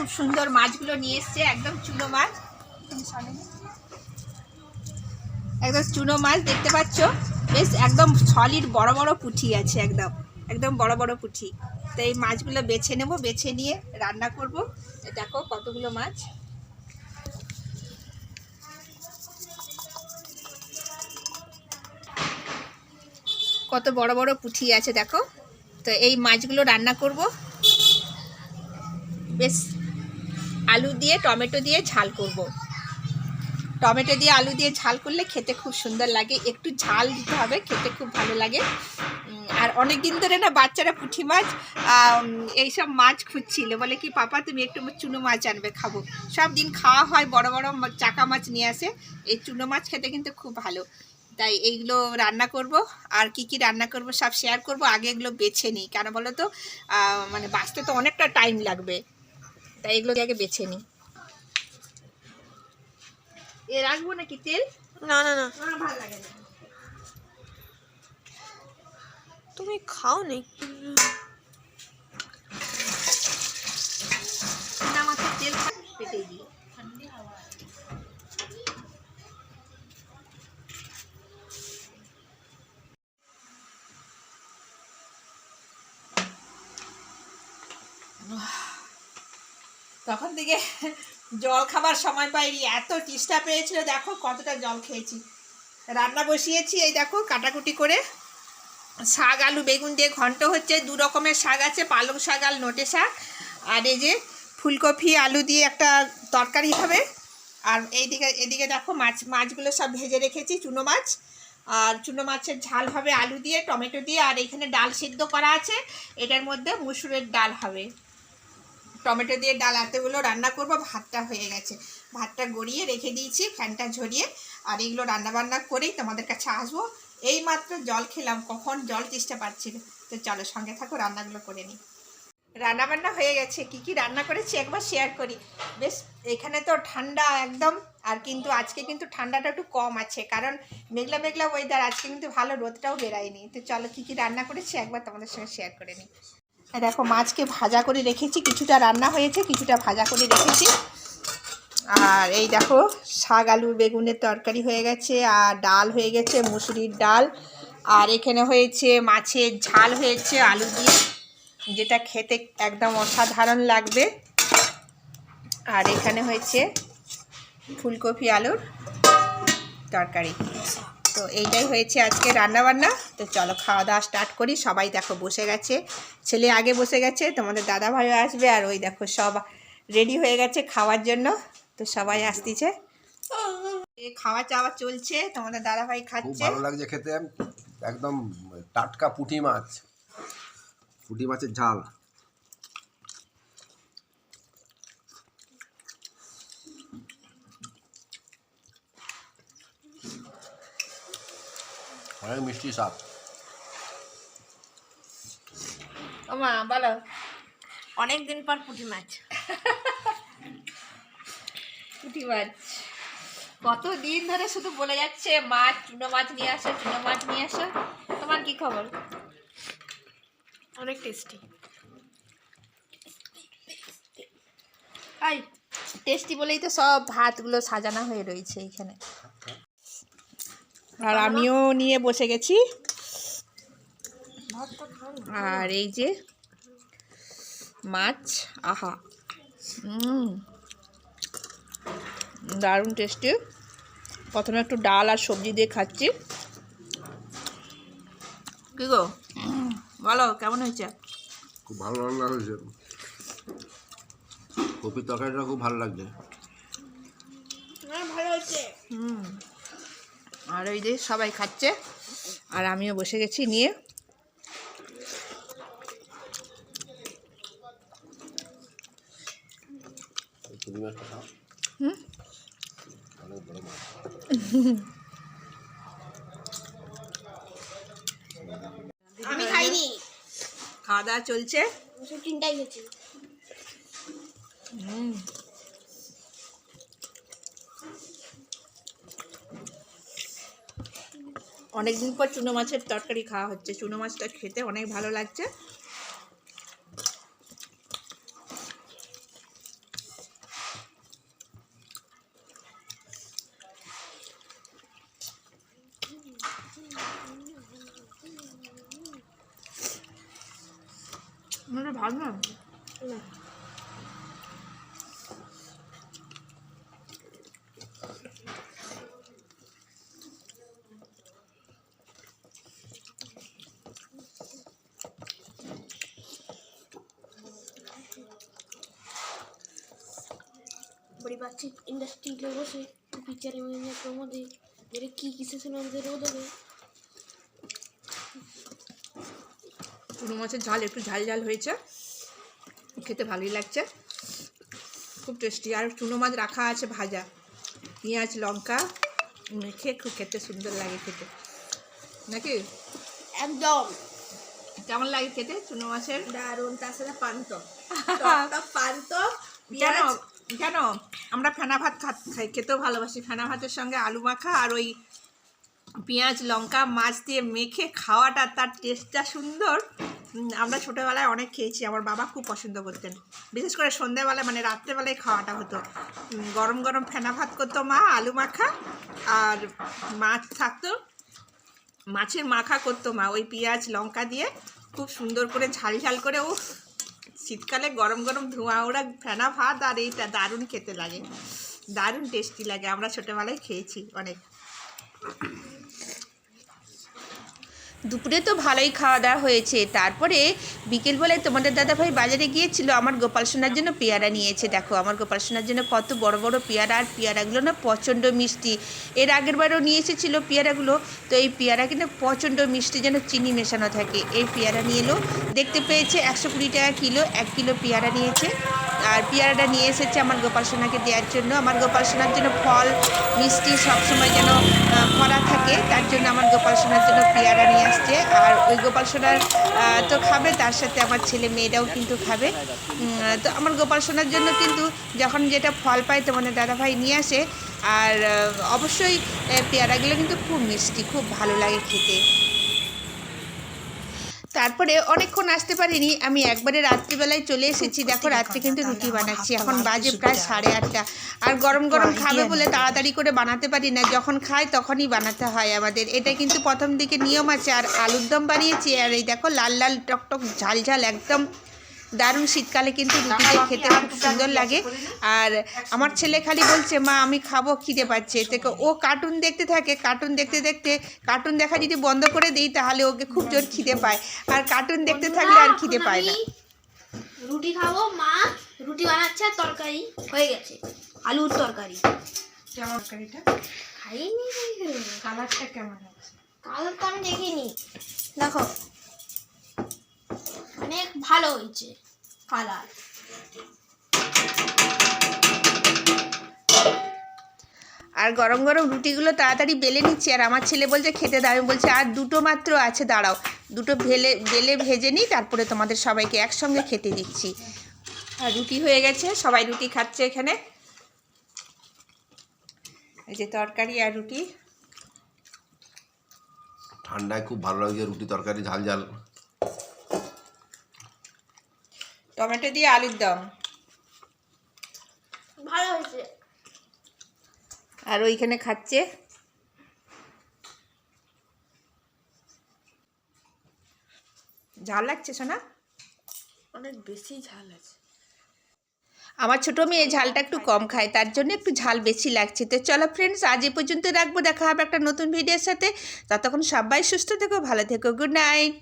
খুব সুন্দর মাছগুলো নিয়ে এসছে, একদম চুনো মাছ। একদম চুনো মাছ দেখতে পাচ্ছ? বেশ একদম সলিড বড় বড় পুঁটি আছে একদম একদম বড় বড় পুঁটি তো এই মাছগুলো বেছে নেব, বেছে নিয়ে রান্না করব। দেখো কতগুলো মাছ। কত বড় বড় পুঁটি আছে দেখো। তো এই মাছগুলো রান্না করব। বেশ আলু দিয়ে টমেটো দিয়ে ঝাল করব। টমেটো দিয়ে আলু দিয়ে ঝাল করলে খেতে খুব সুন্দর লাগে। একটু ঝাল দিতে হবে, খেতে খুব ভালো লাগে। আর অনেক দিন ধরে না বাচ্চারা পুঁটি মাছ এইসব মাছ খুঁজছিল। বলে কি, পাপা, তুমি একটু চুনো মাছ আনবে, খাব। সব দিন খাওয়া হয়, বড় বড় চাকা মাছ নিয়ে আসে। এই চুনো মাছ খেতে কিন্তু খুব ভালো। তাই এইগুলো রান্না করব। আর কি কি রান্না করব সব শেয়ার করব। আগে এগুলো বেছে নিই। কেন বলো তো? মানে বাঁচতে তো অনেকটা টাইম লাগবে। তাই এগুলো আগে বেছে নিই এ রাখব নাকি তেল? না না না। ভালো লাগে না। তুমি খাও নি? মাছের তেল পেটে দিয়ে তখন থেকে জল খাবার সময় পাইনি, এত তিষ্টা পেয়েছিল, দেখো কতটা জল খেয়েছি। রান্না বসিয়েছি, এই দেখো কাটাকুটি করে। শাক, আলু, বেগুন দিয়ে ঘন্ট হচ্ছে, দু রকমের শাক আছে, পালং শাক আর নোটে শাক। আর এই যে ফুলকপি, আলু দিয়ে একটা তরকারি হবে। আর এইদিকে, এদিকে দেখো মাছ, মাছগুলো সব ভেজে রেখেছি, চুনো মাছ। আর চুনো মাছের ঝাল হবে আলু দিয়ে, টমেটো দিয়ে। আর এখানে ডাল সিদ্ধ করা আছে, এটার মধ্যে মুসুরের ডাল হবে। টমেটো দিয়ে ডাল এতগুলো রান্না করব, ভাতটা হয়ে গেছে। ভাতটা গড়িয়ে রেখে দিয়েছি, ফ্যানটা ঝরিয়ে, আর এগুলো রান্নাবান্না করেই তোমাদের কাছে আসব। এই মাত্র জল খেলাম, কখন জল চেষ্টা পাচ্ছিল? তো চলো সঙ্গে থাকো, রান্নাগুলো করে নিই। রান্নাবান্না হয়ে গেছে, কি কি রান্না করেছি একবার শেয়ার করি। বেশ, এখানে তো ঠান্ডা একদম, আর কিন্তু আজকে কিন্তু ঠান্ডাটা একটু কম আছে, কারণ মেঘলা মেঘলা ওয়েদার আজকে কিন্তু ভালো রোদটাও বেরায়নি। তো চলো কি কি রান্না করেছি একবার তোমাদের সঙ্গে শেয়ার করে নিই। দেখো, মাছকে ভাজা করে রেখেছি। কিছুটা রান্না হয়েছে, কিছুটা ভাজা করে রেখেছি। আর এই দেখো, শাক, আলু, বেগুনের তরকারি হয়ে গেছে, আর ডাল হয়ে গেছে, মুসুরির ডাল। আর এখানে হয়েছে মাছের ঝাল হয়েছে, আলু দিয়ে, যেটা খেতে একদম অসাধারণ লাগবে। আর এখানে হয়েছে ফুলকপি আলুর তরকারি। তো এইটাই হয়েছে আজকে রান্না বান্না তো চলো খাওয়া দাওয়া স্টার্ট করি। সবাই দেখো বসে গেছে। ছেলে আগে বসে গেছে তোমাদের দাদা ভাইও আসবে আর ওই দেখো সব রেডি হয়ে গেছে খাওয়ার জন্য। তো সবাই আসতেছে। খাওয়া চাওয়া চলছে তোমাদের দাদা ভাই খাচ্ছে। ভালো লাগছে খেতে। একদম টাটকা পুঁটি মাছ। পুঁটি মাছের ঝাল। অনেক মিষ্টি স্বাদ মা বলো। অনেক দিন পর পুঁটি মাছ। পুঁটি মাছ। কত দিন ধরে শুধু বলে যাচ্ছে মাছ চুনো মাছ নিয়ে আসো চুনো মাছ নিয়ে আসো। তোমার কি খবর? অনেক টেস্টি আই টেস্টি বলেই তো সব ভাতগুলো সাজানো হয়ে রয়েছে এইখানে আর আমিও নিয়ে বসে গেছি। আর এই যে মাছ আহা। দারুণ টেস্টি প্রথমে একটু ডাল আর সবজি দিয়ে খাচ্ছি। কি গো? বলো কেমন হয়েছে? খুব ভালো রান্না হয়েছে। কপির তরকারিটা খুব ভালো লাগছে। ভালো হয়েছে। হুম আর ওই যে সবাই খাচ্ছে। আর আমিও বসে গেছি নিয়ে। হুম? আমি খাইনি। খাওয়া দাওয়া চলছে। শুধু অনেক দিন পর চুনো মাছের তরকারি খাওয়া হচ্ছে। চুনো মাছটা খেতে অনেক ভালো লাগছে। মানে ভালো না बड़ी बातचीत इंडस्ट्री लोगों से पिक्चर में मैं प्रोमो दे मेरे की किसी से मैं जरूर दोगे চুনো মাছের ঝাল একটু ঝাল ঝাল হয়েছে খেতে ভালোই লাগছে খুব টেস্টি আর চুনো মাছ রাখা আছে ভাজা পেঁয়াজ লঙ্কা মেখে খুব খেতে সুন্দর লাগে খেতে নাকি একদম কেমন লাগে খেতে চুনো মাছের দারুন তার সাথে পান্ত পান্ত কেন কেন? আমরা ফেনা ভাত খাই, খেতেও ভালোবাসি। ফেনা ভাতের সঙ্গে আলু মাখা আর ওই পেঁয়াজ, লঙ্কা, মাছ দিয়ে মেখে খাওয়াটা তার টেস্টটা সুন্দর। আমরা ছোটোবেলায় অনেক খেয়েছি। আমার বাবা খুব পছন্দ করতেন। বিশেষ করে সন্ধ্যাবেলায় মানে রাত্রেবেলায় খাওয়াটা হতো। গরম গরম ফেনা ভাত করতো মা, আলু মাখা আর মাছ থাকতো। মাছের মাখা করতো মা। ওই পেঁয়াজ, লঙ্কা দিয়ে খুব সুন্দর করে ঝাল ঝাল করে ও শীতকালে গরম গরম ধোঁয়া, ওরা ফেনা ভাত আর এইটা দারুণ খেতে লাগে। দারুণ টেস্টি লাগে। আমরা ছোটোবেলায় খেয়েছি অনেক। দুপুরে তো ভালোই খাওয়া দাওয়া হয়েছে। তারপরে বিকেলবেলায় তোমাদের দাদাভাই বাজারে গিয়েছিল, আমার গোপাল সোনার জন্য পেয়ারা নিয়েছে। দেখো, আমার গোপাল সোনার জন্য কত বড় বড় পেয়ারা, আর পেয়ারাগুলো না প্রচণ্ড মিষ্টি। এর আগের বারও নিয়ে এসেছিল পেয়ারাগুলো, তো এই পেয়ারা কিন্তু প্রচণ্ড মিষ্টি, যেন চিনি মেশানো থাকে। এই পেয়ারা নিয়ে এলো, দেখতে পেয়েছে একশো কুড়ি টাকা কিলো, এক কিলো পেয়ারা নিয়েছে। আর পেয়ারাটা নিয়ে এসেছে আমার গোপাল সোনাকে দেওয়ার জন্য। আমার গোপাল সোনার জন্য ফল, মিষ্টি সবসময় যেন ভরা থাকে, তার জন্য আমার গোপাল সোনার জন্য পেয়ারা নিয়ে আসছে। আর ওই গোপাল সোনার তো খাবে, তার সাথে আমার ছেলে মেয়েরাও কিন্তু খাবে। তো আমার গোপাল সোনার জন্য কিন্তু যখন যেটা ফল পায় তোমাদের দাদাভাই নিয়ে আসে। আর অবশ্যই পেয়ারাগুলো কিন্তু খুব মিষ্টি, খুব ভালো লাগে খেতে। তারপরে অনেকক্ষণ আসতে পারিনি আমি একবারে রাত্রিবেলায় চলে এসেছি। দেখো রাত্রে কিন্তু রুটি বানাচ্ছি। এখন বাজে প্রায় সাড়ে আটটা। আর গরম গরম খাবে বলে তাড়াতাড়ি করে বানাতে পারি না। যখন খাই তখনই বানাতে হয় আমাদের। এটা কিন্তু প্রথম দিকে নিয়ম আছে। আর আলুর দম বানিয়েছি আর এই দেখো লাল লাল টকটক ঝাল ঝাল একদম দারুণ শীতকালে কিন্তু রুটিতে খেতে খুব সুন্দর লাগে। আর আমার ছেলে খালি বলছে মা আমি খাব খিদে পাচ্ছে। থেকে ও কার্টুন দেখতে থাকে কার্টুন দেখতে দেখতে কার্টুন দেখা যদি বন্ধ করে দিই তাহলে ওকে খুব জোর খিদে পায়। আর কার্টুন দেখতে থাকলে আর খিদে পায় না। রুটি খাব মা রুটি বানাচ্ছে আর তরকারি হয়ে গেছে আলুর তরকারি। কেমন তরকারিটা? খাইনি কালারটা কেমন আছে কালার তো আমি দেখিনি। দেখো অনেক ভালো হয়েছে কালার আর গরম গরম রুটিগুলো তাড়াতাড়ি বেলে নিচ্ছি আর আমার ছেলে বলছে খেতে দাও আমি বলছি আর দুটো মাত্র আছে দাঁড়াও। দুটো ভেলে বেলে ভেজে নিই তারপরে তোমাদের সবাইকে একসঙ্গে খেতে দিচ্ছি। আর রুটি হয়ে গেছে সবাই রুটি খাচ্ছে এখানে। এই যে তরকারি আর রুটি। ঠান্ডায় খুব ভালো লাগছে রুটি তরকারি ঝাল ঝাল। টমেটো দিয়ে আলুর দম। ভালো হয়েছে। আর ওইখানে খাচ্ছে। ঝাল লাগছে শোনা অনেক বেশি ঝাল আছে। আমার ছোটো মেয়ে ঝালটা একটু কম খায় তার জন্য একটু ঝাল বেশি লাগছে। তো চলো ফ্রেন্ডস আজ এ পর্যন্ত রাখব দেখা হবে একটা নতুন ভিডিওর সাথে। ততক্ষণ সবাই সুস্থ থেকো ভালো থেকো গুড নাইট